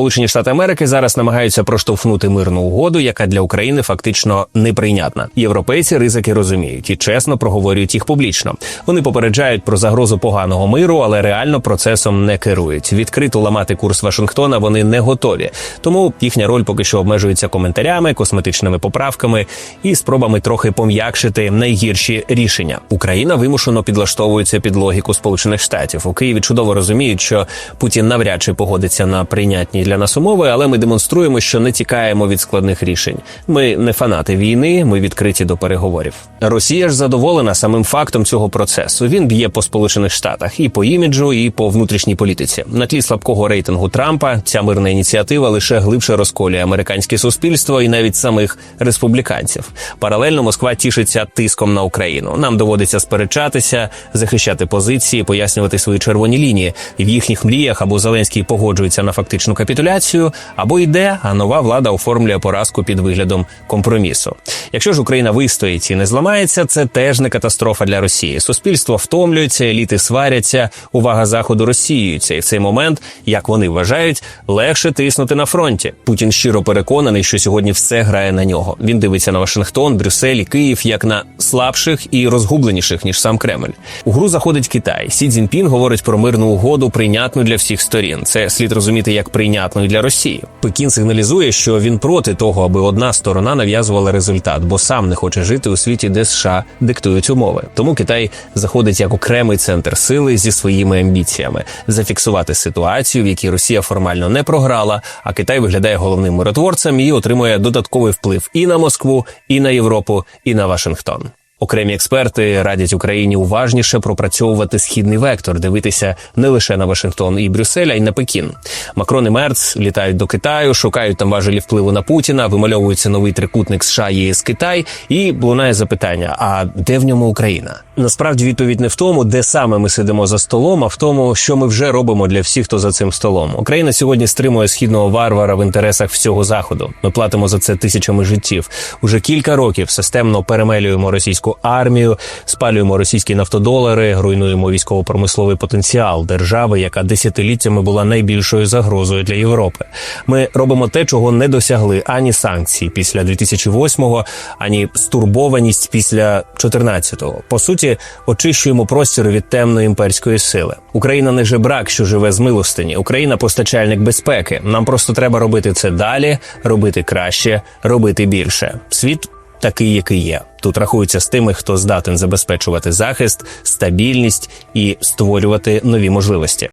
Сполучені Штати Америки зараз намагаються проштовхнути мирну угоду, яка для України фактично неприйнятна. Європейці ризики розуміють і чесно проговорюють їх публічно. Вони попереджають про загрозу поганого миру, але реально процесом не керують. Відкрито ламати курс Вашингтона вони не готові. Тому їхня роль поки що обмежується коментарями, косметичними поправками і спробами трохи пом'якшити найгірші рішення. Україна вимушено підлаштовується під логіку Сполучених Штатів. У Києві чудово розуміють, що Путін навряд чи погодиться на прийнятні для нас умови, але ми демонструємо, що не тікаємо від складних рішень. Ми не фанати війни, ми відкриті до переговорів. Росія ж задоволена самим фактом цього процесу. Він б'є по Сполучених Штатах і по іміджу, і по внутрішній політиці. На тлі слабкого рейтингу Трампа ця мирна ініціатива лише глибше розколює американське суспільство і навіть самих республіканців. Паралельно Москва тішиться тиском на Україну. Нам доводиться сперечатися, захищати позиції, пояснювати свої червоні лінії. В їхніх мріях або Зеленський погоджується на фактичну капітуляцію, або йде, а нова влада оформлює поразку під виглядом компромісу. Якщо ж Україна вистоїть і не зламається, це теж не катастрофа для Росії. Суспільство втомлюється, еліти сваряться, увага заходу розсіюється, і в цей момент, як вони вважають, легше тиснути на фронті. Путін щиро переконаний, що сьогодні все грає на нього. Він дивиться на Вашингтон, Брюссель і Київ як на слабших і розгубленіших ніж сам Кремль. У гру заходить Китай. Сі Цзіньпін говорить про мирну угоду, прийнятну для всіх сторін. Це слід розуміти як прийнятну для Росії. Пекін сигналізує, що він проти того, аби одна сторона нав'язувала результат, бо сам не хоче жити у світі, де США диктують умови. Тому Китай заходить як окремий центр сили зі своїми амбіціями зафіксувати ситуацію, в якій Росія формально не програла, а Китай виглядає головним миротворцем і отримує додатковий вплив і на Москву, і на Європу, і на Вашингтон. Окремі експерти радять Україні уважніше пропрацьовувати східний вектор, дивитися не лише на Вашингтон і Брюссель, а й на Пекін. Макрон і Мерц літають до Китаю, шукають там важелі впливу на Путіна, вимальовується новий трикутник США, ЄС, Китай, і лунає запитання: а де в ньому Україна? Насправді відповідь не в тому, де саме ми сидимо за столом, а в тому, що ми вже робимо для всіх, хто за цим столом. Україна сьогодні стримує східного варвара в інтересах всього заходу. Ми платимо за це тисячами життів. Уже кілька років системно перемелюємо російську армію, спалюємо російські нафтодолари, руйнуємо військово-промисловий потенціал держави, яка десятиліттями була найбільшою загрозою для Європи. Ми робимо те, чого не досягли ані санкції після 2008-го, ані стурбованість після 14-го. По суті, очищуємо простір від темної імперської сили. Україна не жебрак, що живе з милостині. Україна постачальник безпеки. Нам просто треба робити це далі, робити краще, робити більше. Світ такий, який є. Тут рахуються з тими, хто здатен забезпечувати захист, стабільність і створювати нові можливості.